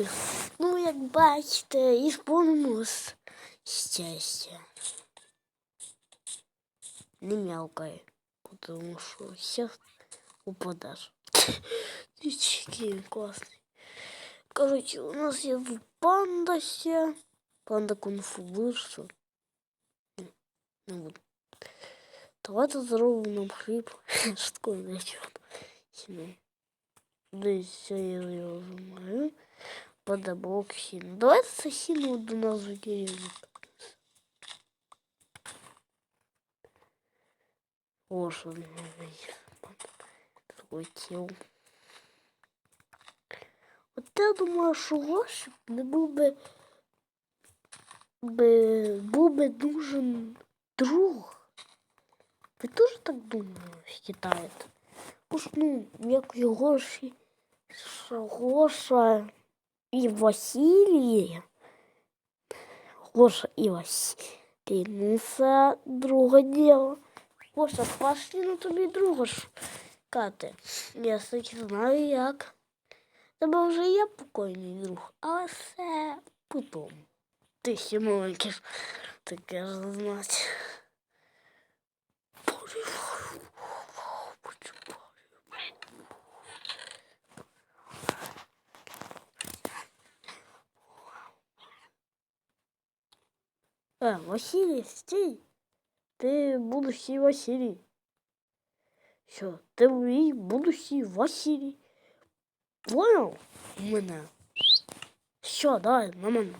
бути. Ну, як бачите, і сповнилось щастя. Не мявкай, потому что сейчас упадешь. Дички, классный. Короче, у нас есть панда ще. Панда кунг-фу вышел. Не буду. Давайте зробимо нам хліб. Шутку не чого. Сімей. Десь я його зламаю. Bana Mokhin. Давай Сахин до нас гиреет. Боже мой. Такой тел. Вот я думаю, что лошадь не был бы би, був би нужен друг. Ви тоже так думаєте? Уж ну, як Єгоші, Гоша, і Василій. Гоша і Василій, ну це друге діло. Гоша, пошли на тобі друга шукати. Я таки знаю як. Тебе вже є покойний друг, але все потім. Ти ще маленький, таке ж знати. А, Василий, стій. Ти будущий Василий. Що, ти мій будущий Василий. Понял мене? Що, давай, на мене.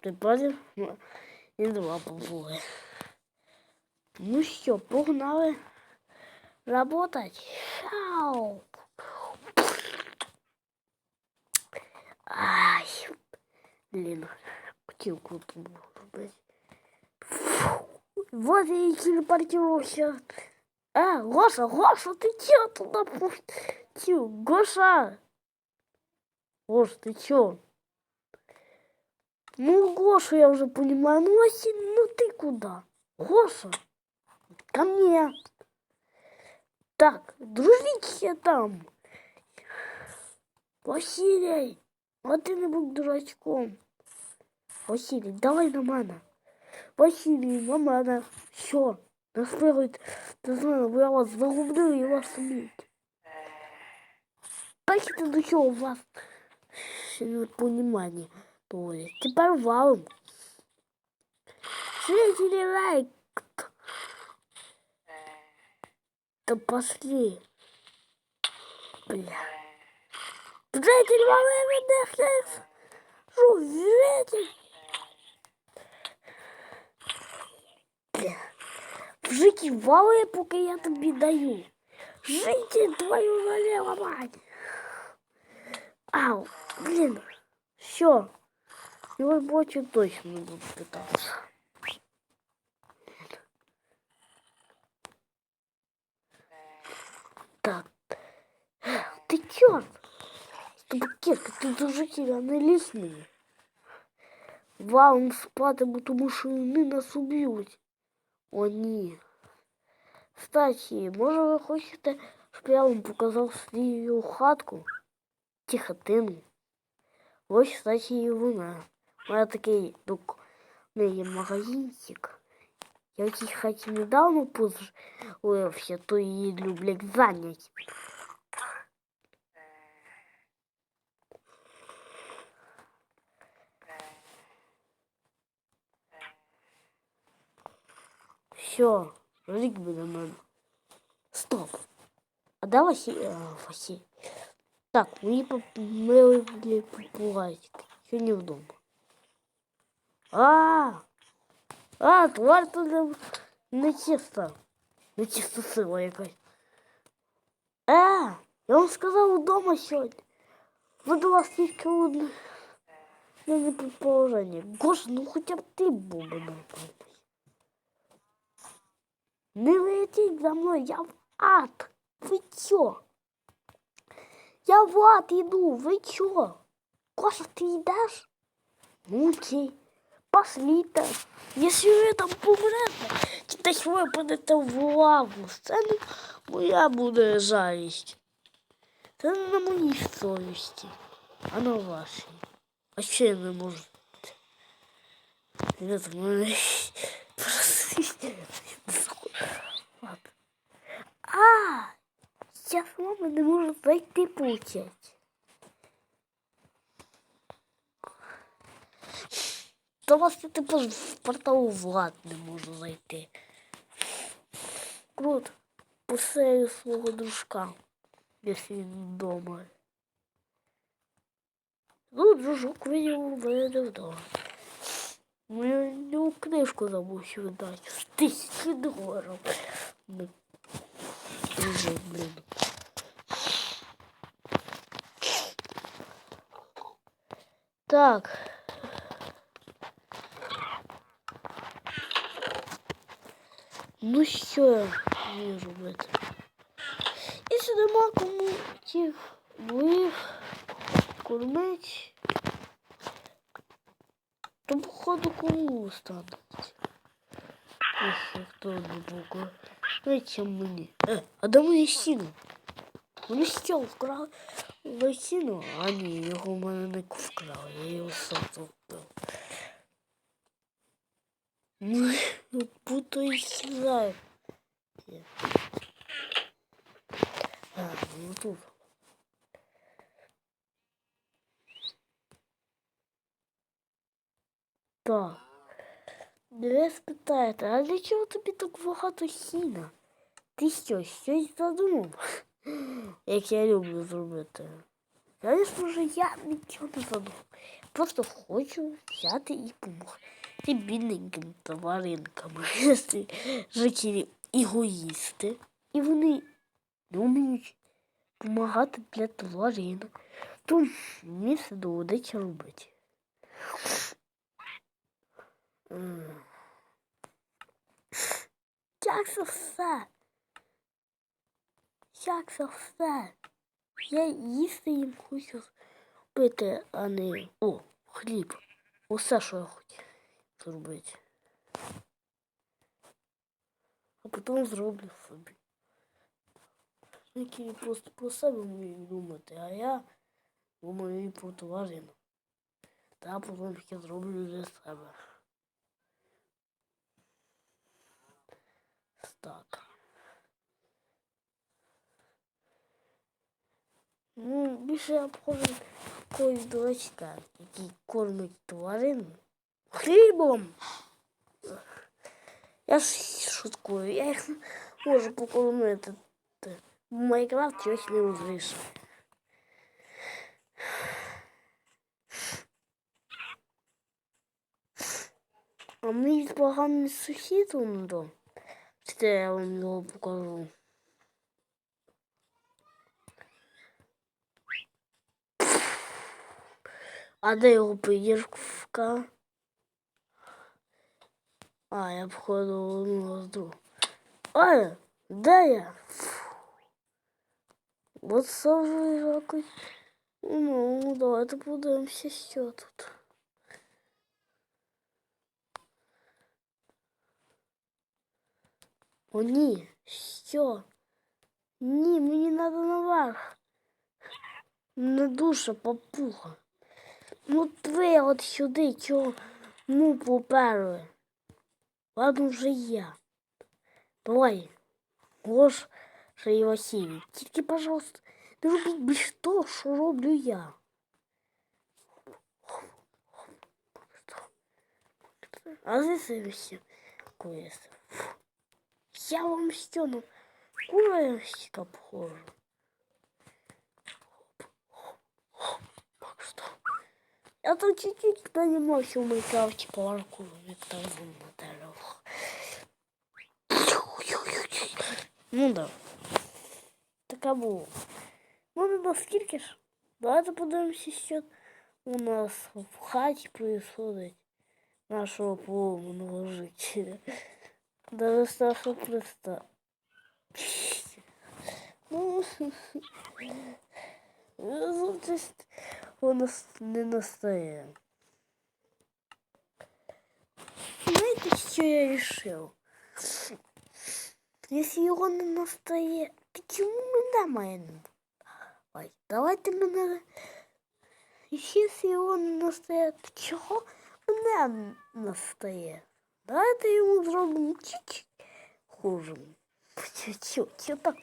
Ти бачив? І два побули. Ну що, погнали работать. Шау. Ай, блин, круто робити. Вот я и телепортировался. А, Гоша, Гоша, ты чё туда пустил? Гоша! Гоша, ты чё? Ну, Гоша, я уже понимаю. Ну, Василий, ну ты куда? Гоша, ко мне. Так, дружите там. Василий, а ты не будь дурачком. Василий, давай на мене. Василий, на мене. Що? Наспирить, не знаю, я вас загублю і вас уб'ють. Бачите, до чого у вас не понимание доводить. Тепер валим. Зрители лайк. Да пошли. Бля. Зритель валим и Що, зритель? Бля. В житті вали, поки я тобі даю. Житті твою налево, мать. Ау, блін. Що? Його бочу точно не буду питатися. Так. Ты черт! Табакерка, ти дуже не лісний. Вам спатиму, тому що вони нас уб'ють. О, ні. Кстати, може ви хочете, щоб я вам показав свою хатку? Ті хатину. Ось, кстати, і вона. У мене такий дук. У неї є магазинчик. Я в цій хаті недавно позивився, то її люблять зайняти. Все, рік буде мене. Стоп. А да Василий? А, Василий. Так, мені милі попугайчики. Сьогодні вдома. А, а, тварь тут не чиста. Не чиста сила якась. А, я вам сказав вдома сьогодні. Буду вас тільки одне. Не предположення. Гош, ну хоча б ти був би нормальний. Не летіть за мною, я в ад. Ви чо? Я в ад іду, ви чо? Коша, ти йдеш? Ну окей, пошліте. Якщо ви там помрете, чи десь випадете в лаву, це не моя буде жалість. Це не на моїй совісті. а на вашій. А ще не можу. В мене просто... Ладно. А, я з вами не можу зайти, получать. Та вас я типу в портал Влад не можу зайти. Круто. Поселю свого дружка, якщо він вдома. Ну, дружок видів у мене вдома. Мені книжку забув ще видати. З тисячі доларів. Ну, Дружок, блін. Так. Ну що я вмію робити? Якщо нема кому тих двоїх кормить, то походу кому стануть. Якщо хто не був Знаєте, мені. Е, а де моє сіно? Вони стіл вкрали в сіно, а ні, його в мене не вкрали, я його сам зробив. Ну, будто і знаю. А, ну тут. Так. Ви спитаєте, а для чого тобі так багато сіна? Ти що, щось задумав? Як я люблю зробити. Звісно ж, я нічого не задумав. Просто хочу взяти і допомогти бідненьким тваринкам. Жителі егоїсти. І вони не допомагати для тваринок, то мені це доведеться робити. Як це все? Як це все? Я їсти їм хочу пити, а не... О, хліб. Усе, що я хотів зробити. А потім зроблю собі. Які просто про себе вміють думати, а я думаю і про тварину. Та потім я зроблю для себе. Так. Ну, більше я обходжу якогось дурачка, який кормить тварин хлібом. Я ж шуткую, я їх можу покормити. В Майнкрафт щось не вирішує. А мій поганий сусід он до. Це я вам його покажу. А де його підірка? А, я походу одного з другого. Ой, де я? От це вже якось. Ну, давайте подивимося, що тут. О, ні, що? Ні, мені треба наверх. Не душа папуха. Ну ви от сюди чого ну поперли. Ладно вже я. Давай. Гош і Василій. Тільки, пожалуйста, не робіть більш то, що роблю я. А здесь кое-что. Я вам стену курочка похожа. Я тут чуть-чуть понимался в Майнкрафте паркур, это на дорогах. Ну да. Така було. Ну не наскільки ж. Давайте подивимося, що у нас в хаті происходить нашого поломаного жителя. Даже страшно представить. Ну, Зустрість у нас не настає. Знаєте, що я вирішив? Якщо його не настає, то чому мене має не Ой, давайте мене І якщо його не настає, то чого мене настає? Давайте йому зробимо чуть-чуть хуже. Чуть-чуть, так.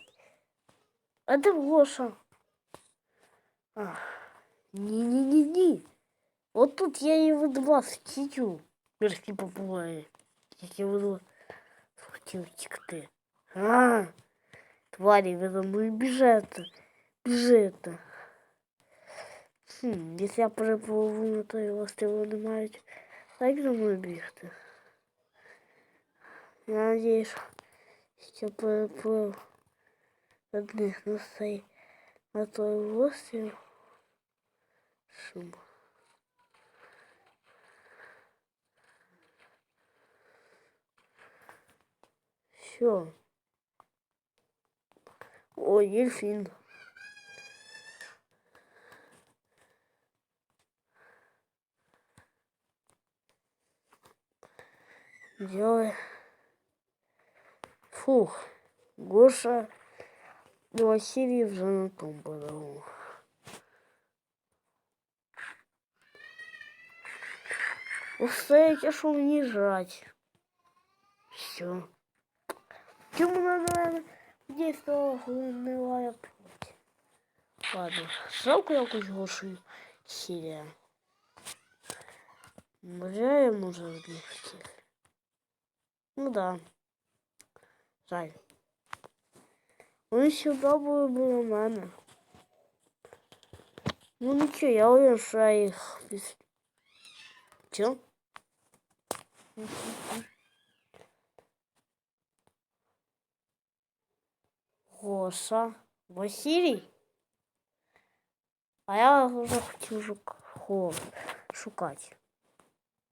А де Гоша? А, ні-ні-ні-ні. От тут я і від вас сидю. Мірські попугаї. Як я від вас хотів тікти. А, тварі, ви за мною біжете. Біжите. Хм, якщо я перепливу, то його стилу не мають. Так за мною бігти. Я надіюсь, що переплив одних на цей на той острів. Щоб... Все. Ой, дельфин. Делай. Фух. Гоша Василий вже на Усе, я що мені жрать. Все. Чому надо дійсно гнилая плоть? Ладно, жалко якусь гошу сірія. Може, я може відлігти. Ну да. Жаль. Вони сюди були біля мене. Ну нічого, я уверен, що я їх піс... Чо? Гоша. Василій? А я вже хотів жук... Хо... шукати.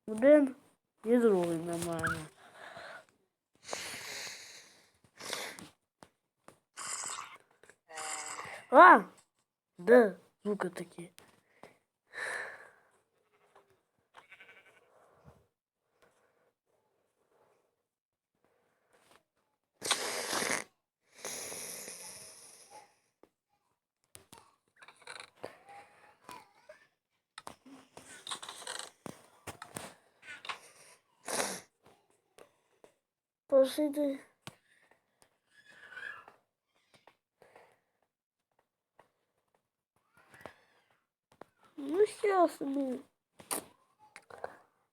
Один і другий мене. А! Да, звуки такі. Посиди. Ну, сейчас собі.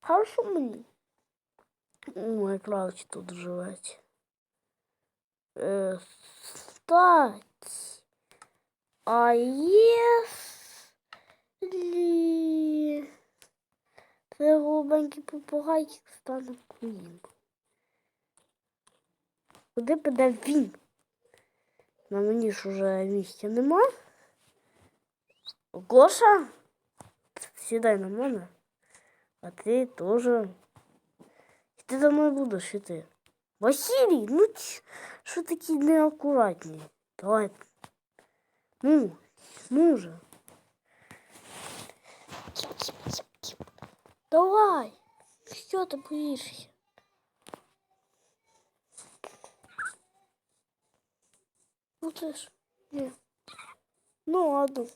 Хорошо мені. У Майнкрафті тут живець. Е, стать. А если це голубенький попугайчик стане куїм? Куди піде він? На мені ж уже місця нема. Гоша? Сідай на мене. А ти теж. І ти за мною будеш іти. Василій, ну ч- що такі неакуратні? Давай. Ну, ну же. Давай. Що ти боїшся? Ну ти ж. Ні. Ну ладно.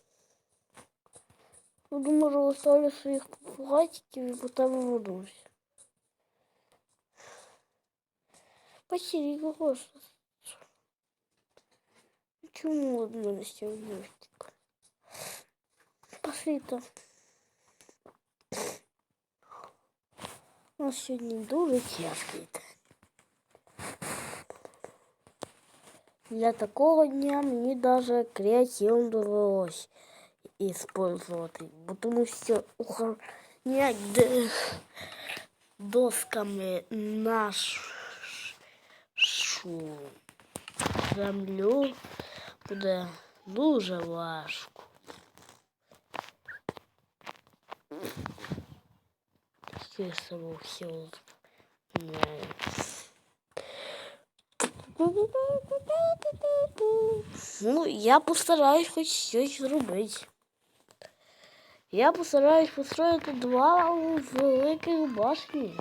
Ну, думаю, оставлю своїх попугайчиків і по тебе вернусь. Спасибо, Гоша. Чому від мене ще мультик? Пошли там. У нас сьогодні дуже тяжкий день. Для такого дня мені даже креативно довелось использовать. Потому охоронять де- досками нашу землю буде дуже важко. Кисово все знаю. Ну, я постараюсь хоч щось зробити. Я постараюсь построїти два великих башні.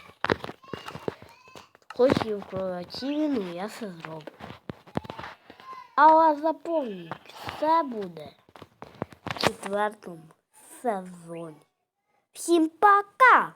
Хоч і в креативі, ну я це зроблю. Але запомніть, все буде в четвертому сезоні. Всім пока!